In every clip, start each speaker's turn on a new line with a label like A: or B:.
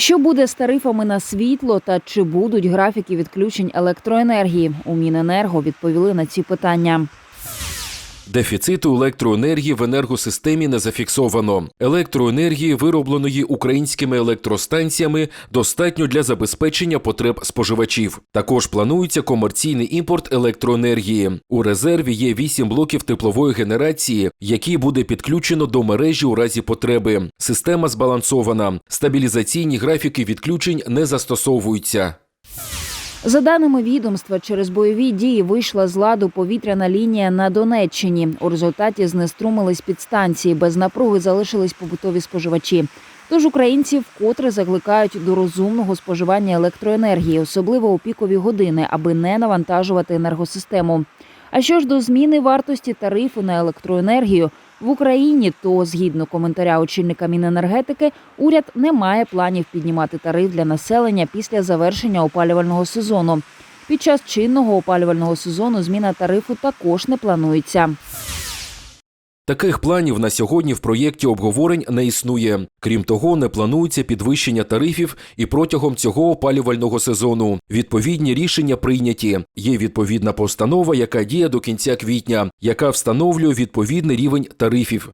A: Що буде з тарифами на світло та чи будуть графіки відключень електроенергії? У Міненерго відповіли на ці питання.
B: Дефіциту електроенергії в енергосистемі не зафіксовано. Електроенергії, виробленої українськими електростанціями, достатньо для забезпечення потреб споживачів. Також планується комерційний імпорт електроенергії. У резерві є 8 блоків теплової генерації, які буде підключено до мережі у разі потреби. Система збалансована. Стабілізаційні графіки відключень не застосовуються.
A: За даними відомства, через бойові дії вийшла з ладу повітряна лінія на Донеччині. У результаті знеструмились підстанції. Без напруги залишились побутові споживачі. Тож українці вкотре закликають до розумного споживання електроенергії, особливо у пікові години, аби не навантажувати енергосистему. А що ж до зміни вартості тарифу на електроенергію в Україні, то згідно коментаря очільника Міненергетики, уряд не має планів піднімати тариф для населення після завершення опалювального сезону. Під час чинного опалювального сезону зміна тарифу також не планується.
B: Таких планів на сьогодні в проєкті обговорень не існує. Крім того, не планується підвищення тарифів і протягом цього опалювального сезону. Відповідні рішення прийняті. Є відповідна постанова, яка діє до кінця квітня, яка встановлює відповідний рівень тарифів.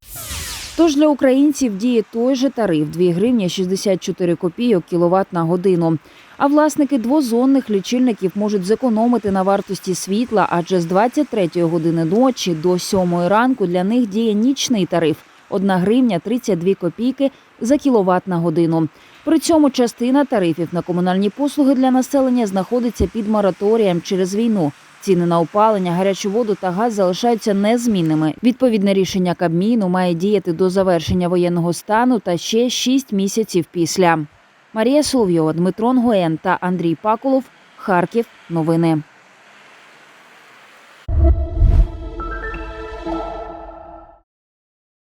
A: Тож для українців діє той же тариф 2 гривні 64 копійок кіловат на годину. А власники двозонних лічильників можуть зекономити на вартості світла, адже з 23 години ночі до 7 ранку для них діє нічний тариф 1 гривня 32 копійки за кіловат на годину. При цьому частина тарифів на комунальні послуги для населення знаходиться під мораторієм через війну. Ціни на опалення, гарячу воду та газ залишаються незмінними. Відповідне рішення Кабміну має діяти до завершення воєнного стану та ще 6 місяців після. Марія Соловйова, Дмитро Нгоєн та Андрій Пакулов. Харків. Новини.